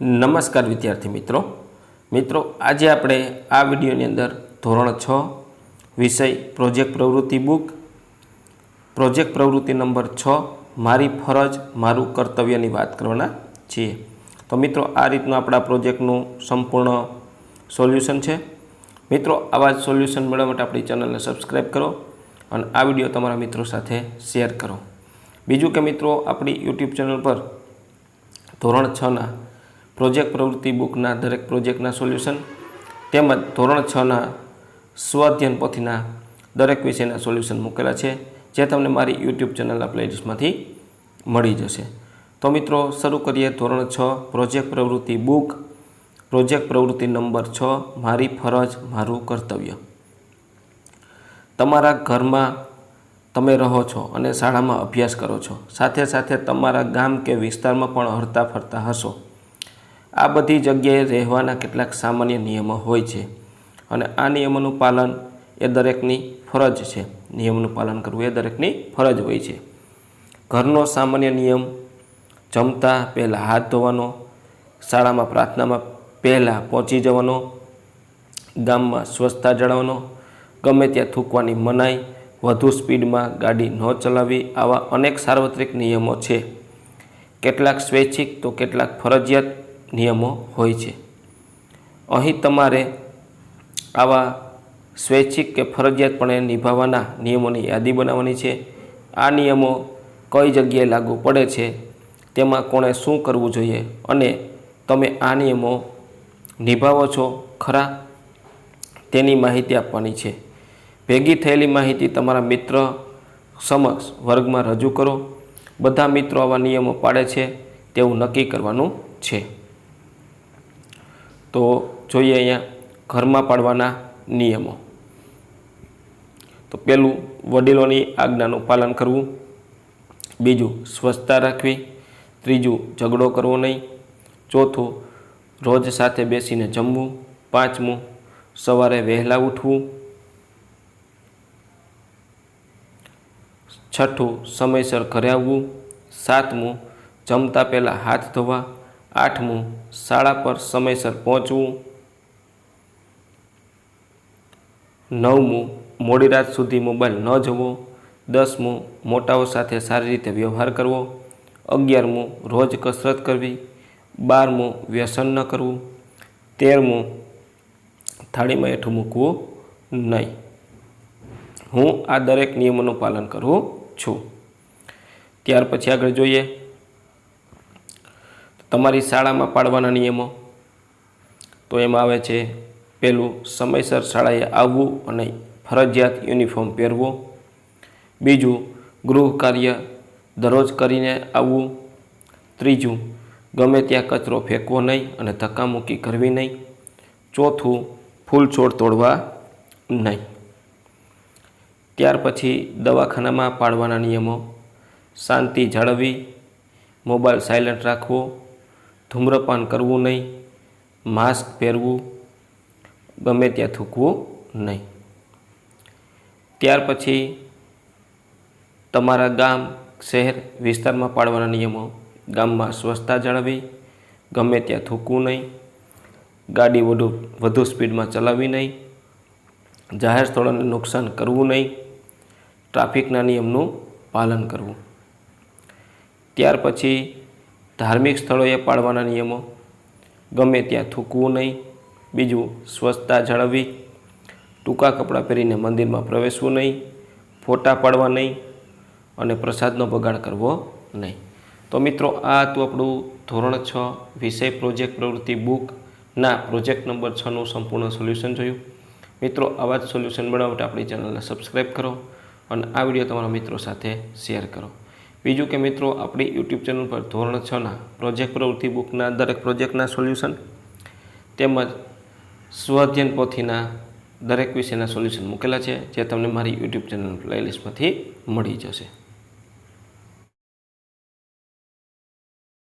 નમસ્કાર વિદ્યાર્થી મિત્રો. મિત્રો, આજે આપણે આ વિડીયોની અંદર ધોરણ છ, વિષય પ્રોજેક્ટ પ્રવૃત્તિ બુક પ્રોજેક્ટ પ્રવૃત્તિ નંબર છ, મારી ફરજ, મારું કર્તવ્યની વાત કરવાના છીએ. તો મિત્રો, આ રીતનું આપણા પ્રોજેક્ટનું સંપૂર્ણ સોલ્યુશન છે. મિત્રો, આવા જ સોલ્યુશન મેળવવા માટે આપણી ચેનલને સબસ્ક્રાઈબ કરો અને આ વીડિયો તમારા મિત્રો સાથે શેર કરો. બીજું કે મિત્રો, આપણી યુટ્યુબ ચેનલ પર ધોરણ છના પ્રોજેક્ટ પ્રવૃત્તિ બુકના દરેક પ્રોજેક્ટના સોલ્યુશન તેમજ ધોરણ છના સ્વાધ્યન પોથીના દરેક વિષયના સોલ્યુશન મૂકેલા છે, જે તમને મારી યુટ્યુબ ચેનલના પ્લેલિસ્ટમાંથી મળી જશે. તો મિત્રો, શરૂ કરીએ ધોરણ છ, પ્રોજેક્ટ પ્રવૃત્તિ બુક. પ્રોજેક્ટ પ્રવૃત્તિ નંબર છ, મારી ફરજ, મારું કર્તવ્ય. તમારા ઘરમાં તમે રહો છો અને શાળામાં અભ્યાસ કરો છો. સાથે સાથે તમારા ગામ કે વિસ્તારમાં પણ હરતા ફરતા હશો. આ બધી જગ્યાએ રહેવાના કેટલાક સામાન્ય નિયમો હોય છે અને આ નિયમોનું પાલન એ દરેકની ફરજ છે. નિયમનું પાલન કરવું એ દરેકની ફરજ હોય છે. ઘરનો સામાન્ય નિયમ, જમતા પહેલાં હાથ ધોવાનો, શાળામાં પ્રાર્થનામાં પહેલાં પહોંચી જવાનો, ગામમાં સ્વચ્છતા જાળવવાનો, ગમે ત્યાં થૂકવાની મનાઈ, વધુ સ્પીડમાં ગાડી ન ચલાવવી, આવા અનેક સાર્વત્રિક નિયમો છે. કેટલાક સ્વૈચ્છિક તો કેટલાક ફરજિયાત નિયમો હોય છે. અહીં તમારે આવા સ્વૈચ્છિક કે ફરજિયાતપણે નિભાવવાના નિયમોની યાદી બનાવવાની છે. આ નિયમો કઈ જગ્યાએ લાગુ પડે છે, તેમાં કોણે શું કરવું જોઈએ અને તમે આ નિયમો નિભાવો છો ખરા? તેની માહિતી આપવાની છે. ભેગી થયેલી માહિતી તમારા મિત્ર સમક્ષ વર્ગમાં રજૂ કરો. બધા મિત્રો આવા નિયમો પાડે છે, તેવું નક્કી કરવાનું છે. તો જોઈએ અહીંયા ઘરમાં પાડવાના નિયમો. તો પહેલું વડીલોની આજ્ઞાનું પાલન કરવું. બીજું સ્વચ્છતા રાખવી. ત્રીજું ઝઘડો કરવો નહીં. ચોથું રોજ સાથે બેસીને જમવું. પાંચમું સવારે વહેલા ઉઠવું. છઠ્ઠું સમયસર ઘરે આવવું. સાતમું જમતા પહેલાં હાથ ધોવા. આઠમું, શાળા પર સમયસર પહોંચવું. નવમું, મોડી રાત સુધી મોબાઈલ ન જોવો. દસમું, મોટાઓ સાથે સારી રીતે વ્યવહાર કરવો. અગિયારમું, રોજ કસરત કરવી. બારમું, વ્યસન ન કરવું. તેરમું, થાળીમાં હેઠું મૂકવું નહીં. હું આ દરેક નિયમોનું પાલન કરું છું. ત્યાર પછી આગળ જોઈએ. તમારી શાળામાં પાડવાના નિયમો? તો એમાં આવે છે, પહેલું સમયસર શાળાએ આવવું અને ફરજિયાત યુનિફોર્મ પહેરવો. બીજું, ગૃહ કાર્ય દરરોજ કરીને આવવું. ત્રીજું, ગમે ત્યાં કચરો ફેંકવો નહીં અને ધક્કામુક્કી કરવી નહીં. ચોથું ફૂલ છોડ તોડવા નહીં. ત્યાર પછી દવાખાનામાં પાડવાના નિયમો. શાંતિ જાળવવી, મોબાઈલ સાયલન્ટ રાખવો ધૂમ્રપાન કરવું નહીં, માસ્ક પહેરવું, ગમે ત્યાં થૂકવું નહીં. ત્યાર પછી તમારા ગામ, શહેર વિસ્તારમાં પાડવાના નિયમો ગામમાં સ્વચ્છતા જાળવવી ગમે ત્યાં થૂકવું નહીં, ગાડી વધુ વધુ સ્પીડમાં ચલાવવી નહીં, જાહેર સ્થળોને નુકસાન કરવું નહીં, ટ્રાફિકના નિયમનું પાલન કરવું. ત્યાર પછી ધાર્મિક સ્થળોએ પાળવાના નિયમો. ગમે ત્યાં થૂકવું નહીં, બીજું સ્વચ્છતા જાળવવી. ટૂંકા કપડાં પહેરીને મંદિરમાં પ્રવેશવું નહીં, ફોટા પાડવા નહીં અને પ્રસાદનો બગાડ કરવો નહીં. તો મિત્રો, આ હતું આપણું ધોરણ છ વિષય પ્રોજેક્ટ પ્રવૃત્તિ બુકના પ્રોજેક્ટ નંબર છનું સંપૂર્ણ સોલ્યુશન જોયું. મિત્રો, આવા જ સોલ્યુશન માટે આપણી ચેનલને સબસ્ક્રાઈબ કરો અને આ વીડિયો તમારા મિત્રો સાથે શેર કરો. બીજું કે મિત્રો, આપણી યુટ્યુબ ચેનલ પર ધોરણ છના પ્રોજેક્ટ પ્રવૃત્તિ બુકના દરેક પ્રોજેક્ટના સોલ્યુશન તેમજ સ્વઅધ્યયન પોથીના દરેક વિષયના સોલ્યુશન મૂકેલા છે, જે તમને મારી યુટ્યુબ ચેનલ પ્લેલિસ્ટમાંથી મળી જશે.